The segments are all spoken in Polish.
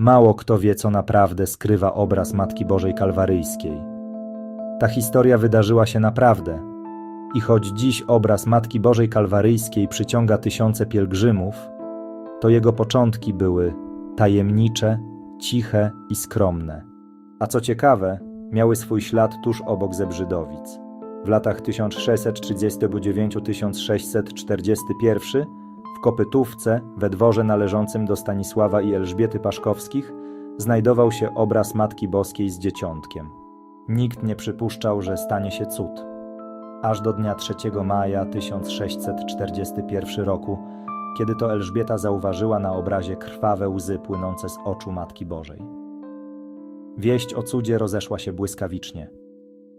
Mało kto wie, co naprawdę skrywa obraz Matki Bożej Kalwaryjskiej. Ta historia wydarzyła się naprawdę. I choć dziś obraz Matki Bożej Kalwaryjskiej przyciąga tysiące pielgrzymów, to jego początki były tajemnicze, ciche i skromne. A co ciekawe, miały swój ślad tuż obok Zebrzydowic. W latach 1639-1641 w Kopytówce, we dworze należącym do Stanisława i Elżbiety Paszkowskich, znajdował się obraz Matki Boskiej z dzieciątkiem. Nikt nie przypuszczał, że stanie się cud. Aż do dnia 3 maja 1641 roku, kiedy to Elżbieta zauważyła na obrazie krwawe łzy płynące z oczu Matki Bożej. Wieść o cudzie rozeszła się błyskawicznie.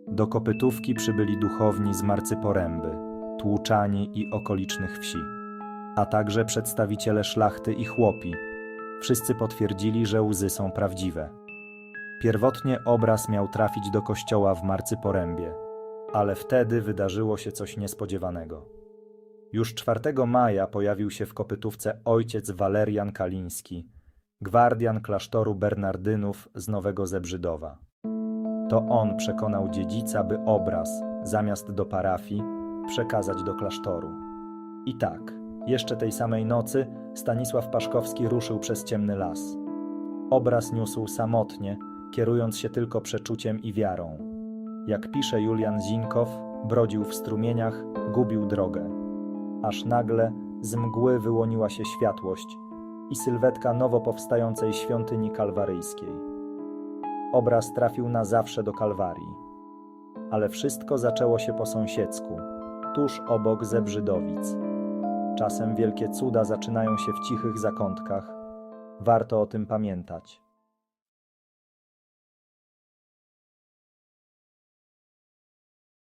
Do kopytówki przybyli duchowni z Marcyporęby, Tłuczani i okolicznych wsi, a także przedstawiciele szlachty i chłopi. Wszyscy potwierdzili, że łzy są prawdziwe. Pierwotnie obraz miał trafić do kościoła w Marcyporębie, ale wtedy wydarzyło się coś niespodziewanego. Już 4 maja pojawił się w kopytówce ojciec Walerian Kaliński, gwardian klasztoru Bernardynów z Nowego Zebrzydowa. To on przekonał dziedzica, by obraz, zamiast do parafii, przekazać do klasztoru. I tak, jeszcze tej samej nocy Stanisław Paszkowski ruszył przez ciemny las. Obraz niósł samotnie, kierując się tylko przeczuciem i wiarą. Jak pisze Julian Zinkow, brodził w strumieniach, gubił drogę. Aż nagle z mgły wyłoniła się światłość i sylwetka nowo powstającej świątyni kalwaryjskiej. Obraz trafił na zawsze do Kalwarii. Ale wszystko zaczęło się po sąsiedzku, tuż obok Zebrzydowic. Czasem wielkie cuda zaczynają się w cichych zakątkach. Warto o tym pamiętać.